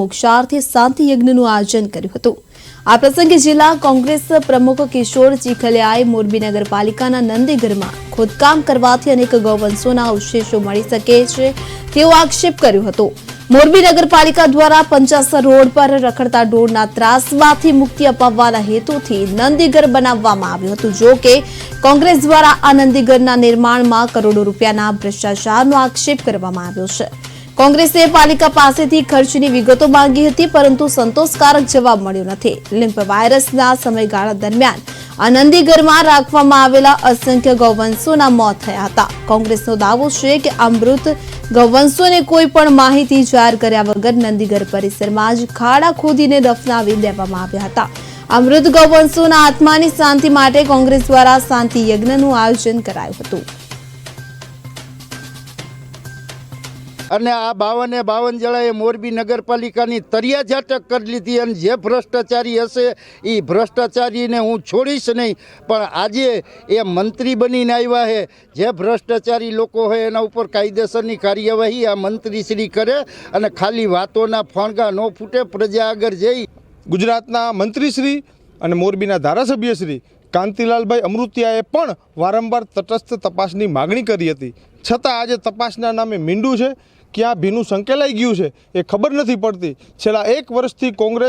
મોક્ષાર્થે શાંતિ યજ્ઞનું આયોજન કર્યું હતું. આ પ્રસંગે જિલ્લા કોંગ્રેસ પ્રમુખ કિશોર ચીખલિયાએ મોરબી નગરપાલિકાના નંદીઘરમાં ખોદકામ કરવાથી અનેક ગૌવંશોના અવશેષો મળી શકે છે તેવો આક્ષેપ કર્યો હતો. મોરબી નગરપાલિકા દ્વારા પંચાસર રોડ પર રખડતા ઢોરના ત્રાસમાંથી મુક્તિ અપાવવાના હેતુથી નંદીઘર બનાવવામાં આવ્યું હતું. જો કે, કોંગ્રેસ દ્વારા આ નંદીઘરના નિર્માણમાં કરોડો રૂપિયાના ભ્રષ્ટાચારનો આક્ષેપ કરવામાં આવ્યો છે. કોંગ્રેસે પાલિકા પાસેથી ખર્ચની વિગતો માંગી હતી, પરંતુ સંતોષકારક જવાબ મળ્યો નથી. લિમ્પ વાયરસના સમયગાળા દરમિયાન આ નંદીઘરમાં રાખવામાં આવેલા અસંખ્ય ગૌવંશોના મોત થયા હતા. કોંગ્રેસનો દાવો છે કે આ મૃત ગૌવંશોને કોઈ પણ માહિતી જાહેર કર્યા વગર નંદીગર પરિસરમાં જ ખાડા ખોદીને દફનાવી દેવામાં આવ્યા હતા. આ મૃત ગૌવંશોના આત્માની શાંતિ માટે કોંગ્રેસ દ્વારા શાંતિ યજ્ઞનું આયોજન કરાયું હતું. અને આ બાવને બાવન જણાએ મોરબી નગરપાલિકાની તરિયા ઝાટક કરી લીધી અને જે ભ્રષ્ટાચારી હશે એ ભ્રષ્ટાચારીને હું છોડીશ નહીં. પણ આજે એ મંત્રી બનીને આવ્યા છે જે ભ્રષ્ટાચારી લોકો હોય એના ઉપર કાયદેસરની કાર્યવાહી આ મંત્રીશ્રી કરે અને ખાલી વાતોના ફણગા ન ફૂટે, પ્રજા આગળ જઈ. ગુજરાતના મંત્રીશ્રી અને મોરબીના ધારાસભ્યશ્રી કાંતિલાલભાઈ અમૃતિયાએ પણ વારંવાર તટસ્થ તપાસની માગણી કરી હતી. છતાં આજે તપાસના નામે મીંડું છે. ક્યાં ભીનું સંકેલાઈ ગયું છે એ ખબર નથી પડતી. છેલ્લા એક વર્ષથી કોંગ્રેસ